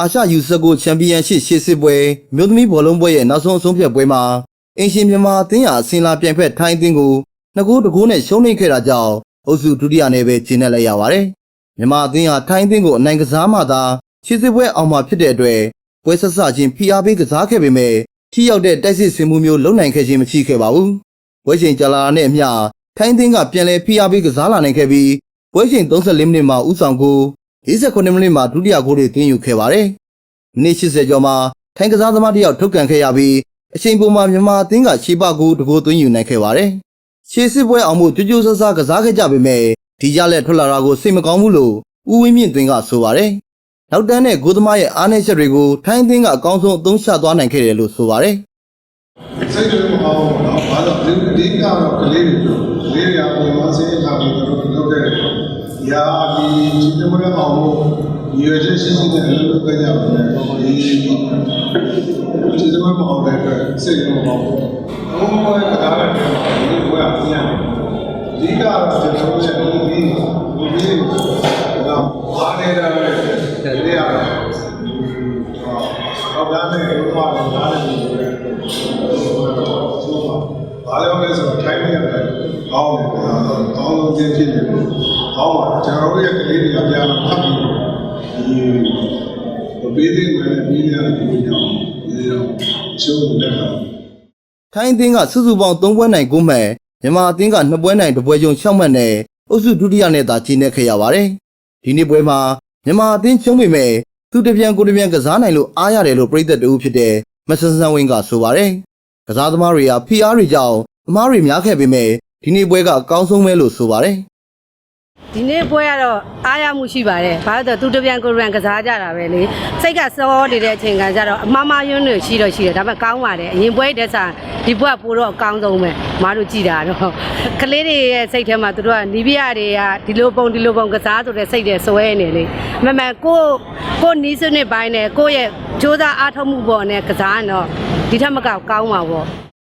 အာရှယူဆကိုချန်ပီယံရှစ်ရှေ့စစ်ပွဲမြို့သမီးဘောလုံးပွဲရဲ့နောက်ဆုံးအဆုံးဖြတ်ပွဲမှာအင်ရှင်မြန်မာအသင်းဟာအစင်လာပြိုင်ဖက်ထိုင်းအသင်းကိုနှစ်ဂိုးတစ်ဂိုးနဲ့ရှုံးနိမ့်ခဲ့တာကြောင့်အုပ်စုဒုတိယနဲ့ပဲကျင်းနေလိုက်ရပါတယ်။မြန်မာအသင်းဟာထိုင်းအသင်းကိုအနိုင်ကစားမှသာရှေ့စစ်ပွဲအောင်မှာဖြစ်တဲ့အတွက်ပွဲဆက်စချင်းဖိအားပေးကစားခဲ့ပေမဲ့ထိရောက်တဲ့တိုက်စစ်ဆင်မှုမျိုးလုံနိုင်ခဲ့ခြင်းမရှိခဲ့ပါဘူး။ပွဲချိန်ကြာလာတာနဲ့အမျှထိုင်းအသင်းကပြန်လည်ဖိအားပေးကစားလာနိုင်ခဲ့ပြီးပွဲချိန်34မိနစ်မှာဥဆောင်ကို 59မိနစ်မှာဒုတိယဂိုးတွေသွင်းယူခဲ့ပါတယ်။မိနစ်80ကျော်မှာထိုင်းကစားသမားတယောက်ထုတ်ကန်ခဲ့ရပြီးအချိန်ပုံမှာမြန်မာအသင်းကရှေးပကူတကူသွင်းယူနိုင်ခဲ့ပါတယ်။ရှေးစစ်ပွဲအောင်မှုကြိုးကြိုးဆဆကစားခဲ့ကြပေမဲ့ဒီကြလက်ထွက်လာတာကိုစိတ်မကောင်းဘူးလို့ဦးဝင်းမြင့်သွင်းကဆိုပါတယ်။နောက်တန်းတဲ့ဂိုးသမားရဲ့အားနည်းချက်တွေကိုထိုင်းအသင်းကအကောင်းဆုံးအသုံးချသွားနိုင်ခဲ့တယ်လို့ဆိုပါတယ်။စိတ်တွေမကောင်းဘူးနော်။ဘာလို့ဒီကတော့ကလေးတွေကလေးတွေအပေါ်မှာစဉ်းစားပြီးတော့လုပ်တဲ့ ယ်။ရာဒီဒီတမရအောင်လို့ရွေချက်ရှိရှိနဲ့လုပ်ခဲ့ကြတယ်။ဒီဒီတမမအောင်တဲ့အတွက်စိတ်မအောင်ဘူး။ဘုံဘွယ်ကတားတယ်ဒီဘွယ်ကပြန်တယ်။ဒီကတော့ကျွန်တော်တို့ရဲ့ဒီဒီဒီတော့ဘာနေတာလဲဒီရတော့တော့ဒါနဲ့ဘာလဲဒါနဲ့ဘာလဲလဲဆိုတော့ထိုင်းနေရတယ်ကောင်းတယ်ကောင်းလို့ချင်းဖြစ်တယ် ကောင်းပါကျွန်တော်တို့ရဲ့ကလေးတွေကပြန်လာဖတ်ပြီးဒီဘေးတွေနဲ့ပြီးနေတယ်ဒီကြောင့်ဒီတော့ချိုးတယ်တာ။ထိုင်းအသင်းကစုစုပေါင်း3ပွဲနိုင်9မှတ်မြန်မာအသင်းက2ပွဲနိုင်2ပွဲကျုံ6မှတ်နဲ့အုပ်စုဒုတိယနဲ့သာခြေနေခဲ့ရပါတယ်။ဒီနေ့ပွဲမှာမြန်မာအသင်းချုံးပေမဲ့သူတပြန်ကိုတပြန်ကစားနိုင်လို့အားရတယ်လို့ပြည်သက်တူဖြစ်တဲ့မဆန်ဆန်ဝင်းကဆိုပါတယ်။ကစားသမားတွေကဖီအားတွေကြောင့်အမားတွေများခဲ့ပေမဲ့ဒီနေ့ပွဲကအကောင်းဆုံးပဲလို့ဆိုပါတယ်။ ဒီနေ့ပွဲကတော့အားရမှုရှိပါတယ်။ဘာလို့လဲဆိုတော့သူတပြန်ကိုယ်ပြန်ကစားကြတာပဲလေ။စိတ်ကစောနေတဲ့အချိန်ကကြတော့အမမယွန်းတွေရှိတော့ရှိတယ်။ဒါပေမဲ့ကောင်းပါတယ်။အရင်ပွဲတက်စားဒီပွဲကပိုတော့အကောင်းဆုံးပဲ။မအားတို့ကြည်တာတော့ကလေးတွေရဲ့စိတ်ထဲမှာသူတို့ကနီးပြတွေကဒီလိုပုံဒီလိုပုံကစားဆိုတဲ့စိတ်တွေစွဲနေလေ။အမှန်မှန်ကိုကိုနီးစွနစ်ပိုင်းနဲ့ကိုရဲ့စ조사အားထုတ်မှုပေါ်နဲ့ကစားရင်တော့ဒီထက်မကကောင်းပါဘော။